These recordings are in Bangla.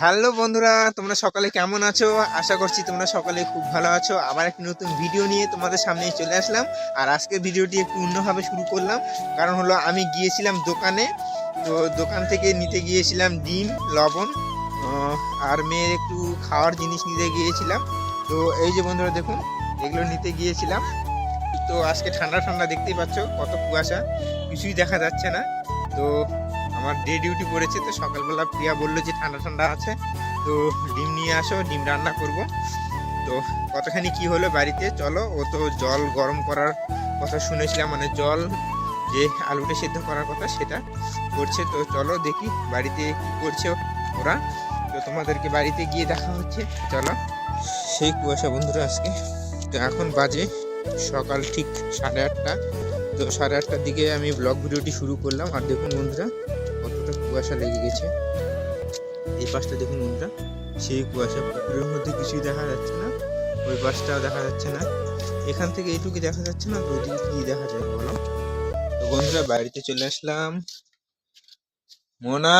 হ্যালো বন্ধুরা, তোমরা সকালে কেমন আছো? আশা করছি তোমরা সকালে খুব ভালো আছো। আবার একটি নতুন ভিডিও নিয়ে তোমাদের সামনে চলে আসলাম। আর আজকের ভিডিওটি একটু অন্যভাবে শুরু করলাম। কারণ হলো, আমি গিয়েছিলাম দোকানে। তো দোকান থেকে নিতে গিয়েছিলাম ডিম, লবণ আর মেয়ের একটু খাওয়ার জিনিস নিতে গিয়েছিলাম। তো এই যে বন্ধুরা, দেখুন, এগুলো নিতে গিয়েছিলাম। তো আজকে ঠান্ডা ঠান্ডা দেখতেই পাচ্ছ, কত কুয়াশা। কিছুই দেখা যাচ্ছে না। তো আমার ডে ডিউটি পড়েছে, তো সকালবেলা প্রিয়া বলল যে ঠান্ডা ঠান্ডা আছে, তো ডিম নিয়ে আসো, ডিম রান্না করব। তো কতখানি কি হলো বাড়িতে? চলো, ও তো জল গরম করার কথা শুনেছিলাম মানে জল যে আলুটা সেদ্ধ করার কথা সেটা করছে, তো চলো দেখি বাড়িতে কি করছে ওরা। তো তোমাদেরকে বাড়িতে গিয়ে দেখা হচ্ছে, চলো। সেই কুয়াশা বন্ধুরা আজকে। তো এখন বাজে সকাল ঠিক সাড়ে আটটা। তো সাড়ে আটটার দিকে আমি ব্লগ ভিডিওটি শুরু করলাম। আর দেখুন বন্ধুরা কুয়াশা লেগে গেছে। এই পাশটা দেখুন বন্ধুরা, সেই কুয়াশা। পুকুরের মধ্যে কিছুই দেখা যাচ্ছে না, ওই পাশটাও দেখা যাচ্ছে না। এখান থেকে এইটুকু দেখা যাচ্ছে না, তো ওইদিকে কি দেখা যায় বলো? তো বন্ধুরা, বাড়িতে চলে আসলাম। মোনা,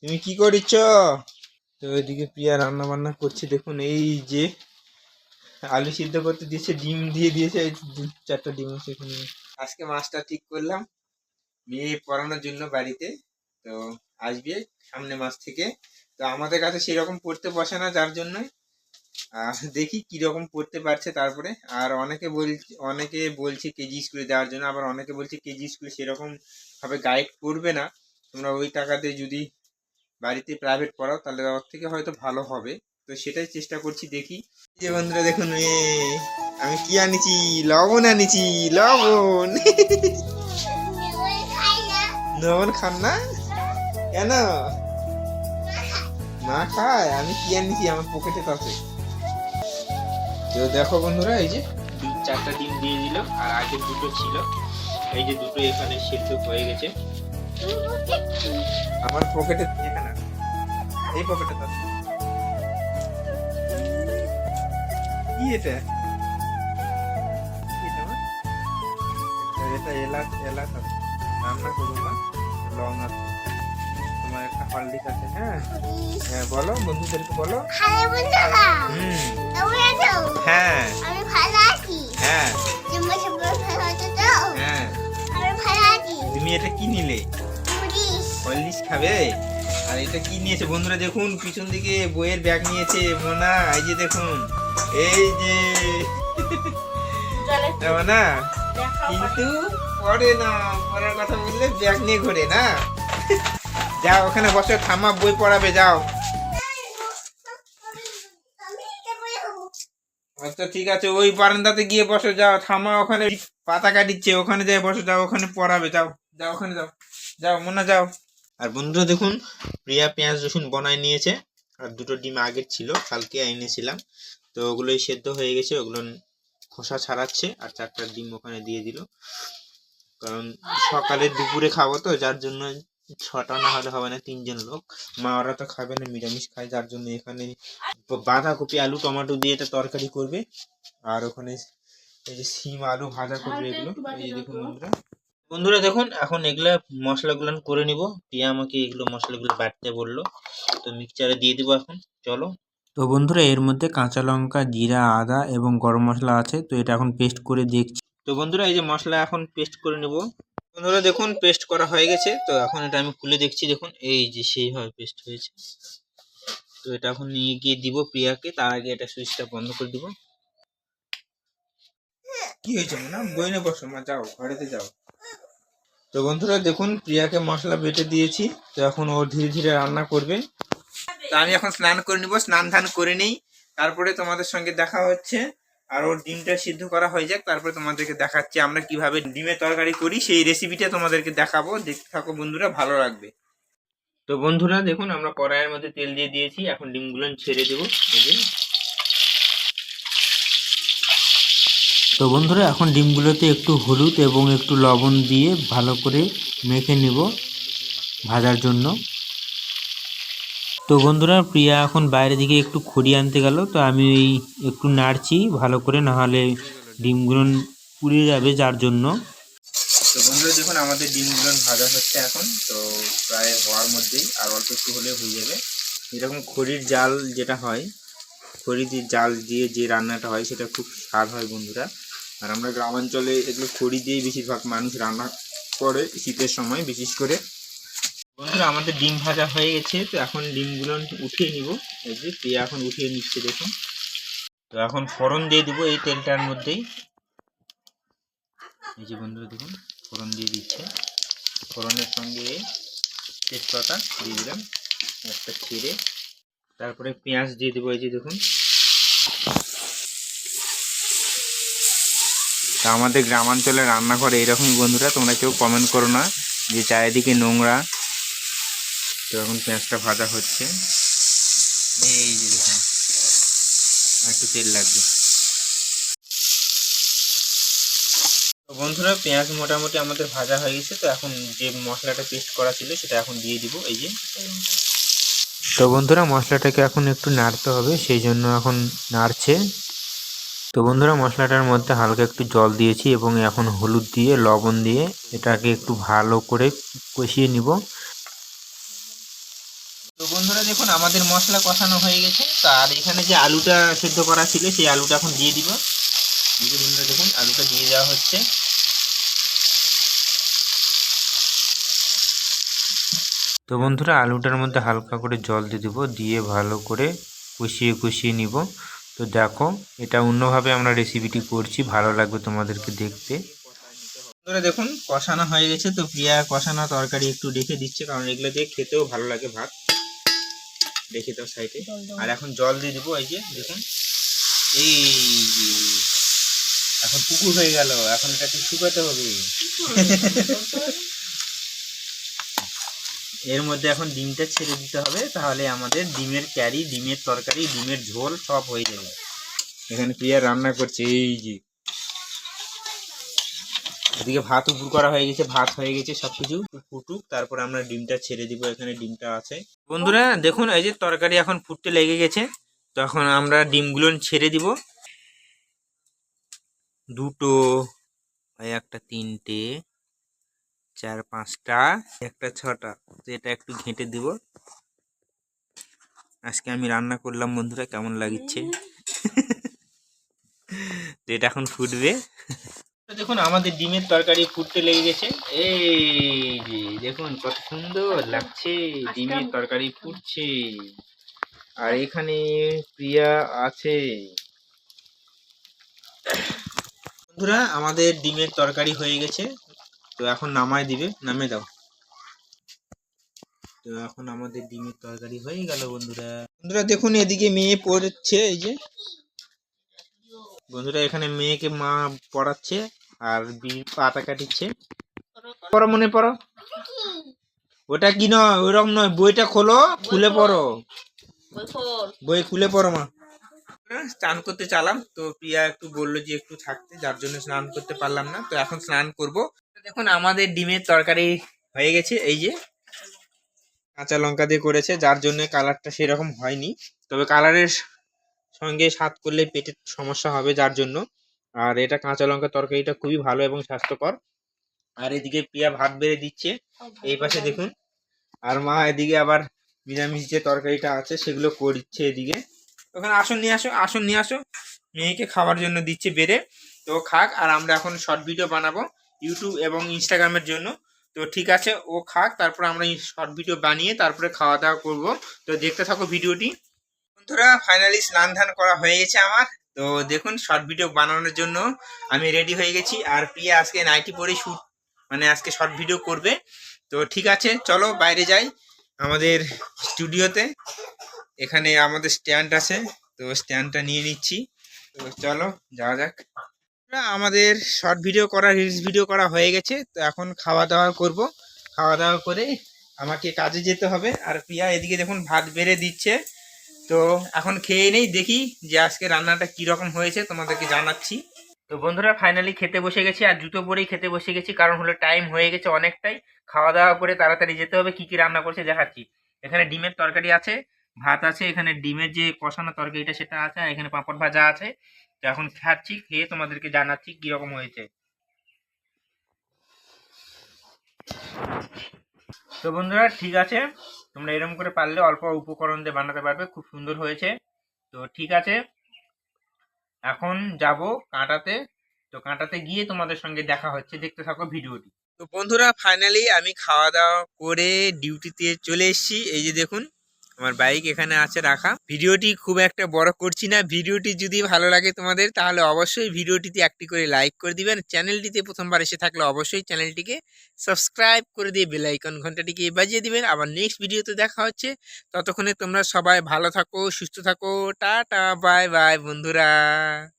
তুমি কি করিচ্ছ তো ওইদিকে প্রিয়া রান্না বান্না করছে, দেখুন, এই যে আলু সিদ্ধ করতে দিয়েছে, ডিম দিয়ে দিয়েছে চারটা ডিম আছে এখানে। আজকে মাছটা ঠিক করলাম। মেয়ে পড়ানোর জন্য বাড়িতে। তো আসবে সামনে মাস থেকে। তো আমাদের কাছে সেরকম পড়তে বসে না যার জন্য দেখি কীরকম পড়তে পারছে তারপরে। আর অনেকে বলছে অনেকে বলছে কেজি স্কুলে দেওয়ার জন্য। আবার অনেকে বলছে কেজি স্কুলে সেরকম ভাবে গাইড করবে না। তোমরা ওই টাকাতে যদি বাড়িতে প্রাইভেট পড়াও, তাহলে ওর থেকে হয়তো ভালো হবে। তো সেটাই চেষ্টা করছি দেখি। যে বন্ধুরা, দেখুন আমি কি আনিছি? লবণ আনিছি, লবণ। লবণ খান না? কেন? না খায়? আমি কি আনিছি আমার পকেটে আছে তো দেখো বন্ধুরা, এই যে চারটা ডিম দিয়ে দিল, আর আগে দুটো ছিল। এই যে দুটো এখানে সেদ্ধ হয়ে গেছে। আমার পকেটে এখানে। এই পকেটে আছে কি? এটা- এটা এলাচ এলাচ আছে। রান্না করব না লং আছে। তোমার একটা হলদিস আছে হ্যাঁ? হ্যাঁ বলো বন্ধুদেরকে বলো। হ্যাঁ। আমি ভালো আছি। হ্যাঁ। তোমরা সবাই ভালো আছো তো? হ্যাঁ। আমি ভালো আছি। তুমি এটা কি নিলে? হলদিস খাবে? আর এটা কি নিয়েছে? বন্ধুরা দেখুন পিছন দিকে বইয়ের ব্যাগ নিয়েছে মোনা। এই যে দেখুন এই যে। না কিন্তু পড়ে না, পড়ার কথা বললে ব্যাগ নিয়ে ঘোরে না। যাও, ওখানে বসো ঠাম্মা বই পড়াবে, যাও। আচ্ছা ঠিক আছে, ওই বারান্দাতে গিয়ে বসো, যাও ঠাম্মা ওখানে পাতা কাটিচ্ছে, ওখানে যাই, বসো, যাও, ওখানে পড়াবে, যাও যাও, ওখানে যাও যাও মোনা যাও। আর বন্ধুরা, দেখুন, প্রিয়া পেঁয়াজ রসুন বনায় নিয়েছে, আর দুটো ডিম আগের ছিল, কালকে এনেছিলাম। তো ওগুলোই সেদ্ধ হয়ে গেছে, ওগুলো খোসা ছাড়াচ্ছে, আর চারটা ডিম ওখানে দিয়ে দিল। কারণ সকালে দুপুরে খাব তো যার জন্য ছটা না হলে হবে না তিনজন লোক। মা ওরা তো খাবে না নিরামিষ খায় যার জন্য এখানে বাঁধাকপি আলু টমেটো দিয়ে এটা তরকারি করবে। আর ওখানে এই যে সিম আলু ভাজা করবে এগুলো। এই যে দেখুন বন্ধুরা। বন্ধুরা দেখুন এখন এগুলা মশলাগুলো করে নিব। প্রিয়া আমাকে এগুলো মশলাগুলো বাটতে বলল। তো মিক্সচারে দিয়ে দিব এখন। চলো। তো বন্ধুরা এর মধ্যে কাঁচা লঙ্কা জিরা আদা এবং গরম মশলা আছে। তো এটা এখন পেস্ট করে দেখছি। তো বন্ধুরা, এই যে মশলা এখন পেস্ট করে নেব। বন্ধুরা, দেখুন পেস্ট করা হয়ে গেছে। তো এখন এটা আমি খুলে দেখছি, দেখুন, এই যে সেইভাবে পেস্ট হয়েছে। তো এটা এখন নিয়ে গিয়ে দিব প্রিয়াকে, তার আগে এটা সুইচটা বন্ধ করে দিব। কি হয়েছে না বইনে বসো, মা, যাও, ঘরেতে যাও। তো বন্ধুরা, দেখুন, প্রিয়াকে মশলা বেটে দিয়েছি। তো এখন ও ধীরে ধীরে রান্না করবে। তো আমি এখন স্নান করে নিব, স্নান ধান করে নেই। তারপরে তোমাদের সঙ্গে দেখা হচ্ছে। আর ওর ডিমটা সিদ্ধ করা হয়ে যাক, তারপরে তোমাদেরকে দেখাচ্ছি আমরা কীভাবে ডিমের তরকারি করি। সেই রেসিপিটা তোমাদেরকে দেখাবো। দেখতে থাকো বন্ধুরা, ভালো লাগবে। তো বন্ধুরা, দেখুন, আমরা কড়াইয়ের মধ্যে তেল দিয়ে দিয়েছি। এখন ডিমগুলো ছেড়ে দেবো। তো বন্ধুরা, এখন ডিমগুলোতে একটু হলুদ এবং একটু লবণ দিয়ে ভালো করে মেখে নেব ভাজার জন্য। তো বন্ধুরা, প্রিয়া এখন বাইরে দিকে একটু খড়ি আনতে গেল, তো আমি ওই একটু নাড়ছি ভালো করে নাহলে ডিমগুলো পুড়ে যাবে যার জন্য। তো বন্ধুরা, দেখুন, আমাদের ডিমগুলো ভাজা হচ্ছে এখন, তো প্রায় হওয়ার মধ্যেই, আর অল্প একটু হলে হয়ে যাবে। এরকম খড়ির জাল যেটা হয়, খড়ি দিয়ে জাল দিয়ে যে রান্নাটা হয়, সেটা খুব স্বাদ হয় বন্ধুরা। আর আমরা গ্রামাঞ্চলে এগুলো খড়ি দিয়েই বেশিরভাগ মানুষ রান্না করে শীতের সময়, বিশেষ করে বন্ধুরা, আমাদের ডিম ভাজা হয়ে গেছে, তো এখন ডিমগুলো উঠিয়ে নিব। এই যে প্রিয়া এখন উঠিয়ে নিচ্ছে, দেখুন। তো এখন ফোড়ন দিয়ে দিব এই তেলটার মধ্যেই। এই যে বন্ধুরা, দেখুন, ফোড়ন দিয়ে দিচ্ছে। ফোড়নের সঙ্গে তেজপাতা দিয়ে দিলাম, একটা ছিঁড়ে। তারপরে পেঁয়াজ দিয়ে দেবো, এই যে দেখুন। তা আমাদের গ্রামাঞ্চলে রান্নাঘরে এইরকমই বন্ধুরা, তোমরা কেউ কমেন্ট করো না যে চারিদিকে নোংরা তো এখন পেঁয়াজটা ভাজা হচ্ছে। এই যে দেখুন একটু তেল লাগবে। বন্ধুরা, পেঁয়াজ মোটামুটি আমাদের ভাজা হয়ে গেছে, তো এখন যে মশলাটা পেস্ট করা ছিল সেটা এখন দিয়ে দিব, এই যে। তো বন্ধুরা, মশলাটাকে এখন একটু নাড়তে হবে, সেই জন্য এখন নাড়ছে। তো বন্ধুরা, মশলাটার মধ্যে হালকা একটু জল দিয়েছি এবং এখন হলুদ দিয়ে, লবণ দিয়ে এটাকে একটু ভালো করে কষিয়ে নিব। দেখুন, আমাদের মশলা কষানো হয়ে গেছে। আর এখানে যে আলুটা সেদ্ধ করা ছিল, সেই আলুটা এখন দিয়ে দিব। বন্ধুরা, দেখুন, আলুটা দিয়ে দেওয়া হচ্ছে। তো বন্ধুরা, আলুটার মধ্যে হালকা করে জল দিয়ে দিব, দিয়ে ভালো করে কষিয়ে কষিয়ে নিব। তো দেখো, এটা অন্যভাবে আমরা রেসিপিটি করছি, ভালো লাগবে তোমাদেরকে দেখতে। বন্ধুরা, দেখুন, কষানো হয়ে গেছে। তো প্রিয়া কষানো তরকারি একটু রেখে দিচ্ছে, কারণ এগুলো দিয়ে খেতেও ভালো লাগে ভাত। রেখে দাও সাইডে। আর এখন জল দিয়ে দিব এই যে দেখুন। এই এখন পুকুর হয়ে গেল এখন এটাকে শুকাতে হবে। এর মধ্যে এখন ডিমটা ছেড়ে দিতে হবে তাহলে আমাদের ডিমের ক্যারি ডিমের তরকারি ডিমের ঝোল সব হয়ে যাবে। এখানে প্রিয়া রান্না করছে এই যে। এদিকে ভাত উপর করা হয়ে গেছে, ভাত হয়ে গেছে, সবকিছু ফুটুক, তারপর আমরা ডিমটা ছেড়ে দিব, এখানে ডিমটা আছে। বন্ধুরা, দেখুন, এই যে তরকারি এখন ফুটতে লেগে গেছে, তখন আমরা ডিমগুলো ছেড়ে দিব। দুটো একটা তিনটে, চার পাঁচটা, একটা ছটা এটা একটু ঘেঁটে দিব। আজকে আমি রান্না করলাম, বন্ধুরা, কেমন লাগিচ্ছে? তো এটা এখন ফুটবে। দেখুন, আমাদের ডিমের তরকারি ফুটতে লেগে গেছে। এই দেখুন কত সুন্দর লাগছে, ডিমের তরকারি ফুটছে। আর এখানে প্রিয়া আছে। বন্ধুরা, আমাদের ডিমের তরকারি হয়ে গেছে। তো এখন নামায় দিবে নামে দাও। তো এখন আমাদের ডিমের তরকারি হয়ে গেল, বন্ধুরা। বন্ধুরা, দেখুন, এদিকে মেয়ে পড়ছে, এই যে। বন্ধুরা, এখানে মেয়েকে মা পড়াচ্ছে। আর বি- পাতা কাটিচ্ছে। পড়ো, মনে পড়ো? ওটা কি নয়? ওরকম নয়। বইটা খোলো, খুলে পড়ো। বই খুলে পড়ো মা। স্নান করতে চালাম, তো প্রিয়া একটু বলল যে একটু থাকতে, যার জন্য স্নান করতে পারলাম না। তো এখন স্নান করব। দেখুন, আমাদের ডিমের তরকারি হয়ে গেছে, এই যে। কাঁচা লঙ্কা দিয়ে করেছে, যার জন্য কালারটা সেরকম হয়নি। তবে কালারের সঙ্গে স্বাদ করলে পেটের সমস্যা হবে, যার জন্য। আর এটা কাঁচা লঙ্কা তরকারিটা খুবই ভালো এবং স্বাস্থ্যকর। আর এদিকে প্রিয়া ভাত বেড়ে দিচ্ছে। এই পাশে দেখুন। আর মা এদিকে আবার নিরামিষ যে তরকারিটা আছে, সেগুলো করছে এদিকে। ওখানে আসন, নিয়ে আসো আসন, নিয়ে আসো মেয়েকে খাওয়ার জন্য দিচ্ছে বেড়ে। তো খাক, আর আমরা এখন শর্ট ভিডিও বানাবো ইউটিউব এবং ইনস্টাগ্রামের জন্য। তো ঠিক আছে, ও খাক, তারপর আমরা শর্ট ভিডিও বানিয়ে তারপরে খাওয়া দাওয়া করব। তো দেখতে থাকো ভিডিওটি। বন্ধুরা ফাইনালি স্নান ধান করা হয়ে গেছে আমার। তো দেখুন শর্ট ভিডিও বানানোর জন্য আমি রেডি হয়ে গেছি। আর প্রিয়া আজকে নাইটি পরে শুট মানে আজকে শর্ট ভিডিও করবে। তো ঠিক আছে, চলো বাইরে যাই আমাদের স্টুডিওতে এখানে আমাদের স্ট্যান্ড আছে, তো স্ট্যান্ডটা নিয়ে নিচ্ছি। তো চলো, যাওয়া যাক। আমাদের শর্ট ভিডিও করা রিলস ভিডিও করা হয়ে গেছে। তো এখন খাওয়া দাওয়া করব। খাওয়া দাওয়া করে আমাকে কাজে যেতে হবে। আর প্রিয়া এদিকে দেখুন, ভাত বেড়ে দিচ্ছে। তো এখন খেয়ে নেই, দেখি যে আজকে রান্নাটা কি রকম হয়েছে, তোমাদেরকে জানাচ্ছি। তো বন্ধুরা ফাইনালি খেতে বসে গেছি, আর জুতো পরেই খেতে বসে গেছি, কারণ হলো টাইম হয়ে গেছে অনেকটাই। খাওয়া দাওয়া করে তাড়াতাড়ি যেতে হবে, কি কি রান্না করছে দেখাচ্ছি। এখানে ডিমের তরকারি আছে, ভাত আছে, এখানে ডিমের যে কষানো তরকারিটা সেটা আছে, আর এখানে পাঁপড় ভাজা আছে। তো এখন খাচ্ছি, খেয়ে তোমাদেরকে জানাচ্ছি কি রকম হয়েছে। তো বন্ধুরা, ঠিক আছে। তোমরা এরকম করে পারলে অল্প উপকরণ দিয়ে বানাতে পারবে, খুব সুন্দর হয়েছে। তো ঠিক আছে, এখন যাব কাঁটাতে। তো কাঁটাতে গিয়ে তোমাদের সঙ্গে দেখা হচ্ছে, দেখতে থাকো ভিডিওটি। তো বন্ধুরা ফাইনালি আমি খাওয়া দাওয়া করে ডিউটিতে চলে এসেছি। এই যে দেখুন আমার বাইক এখানে আছে রাখা। ভিডিওটি খুব একটা বড় করছি না। ভিডিওটি যদি ভালো লাগে তোমাদের, তাহলে অবশ্যই ভিডিওটিতে একটি করে লাইক করে দিবেন। চ্যানেলটিতে প্রথমবার এসে থাকলে অবশ্যই চ্যানেলটিকে সাবস্ক্রাইব করে দিয়ে বেলাইকন ঘন্টাটিকে বাজিয়ে দিবেন। আবার নেক্সট ভিডিওতে দেখা হচ্ছে। ততক্ষণে তোমরা সবাই ভালো থাকো, সুস্থ থাকো। টাটা বাই বাই বন্ধুরা।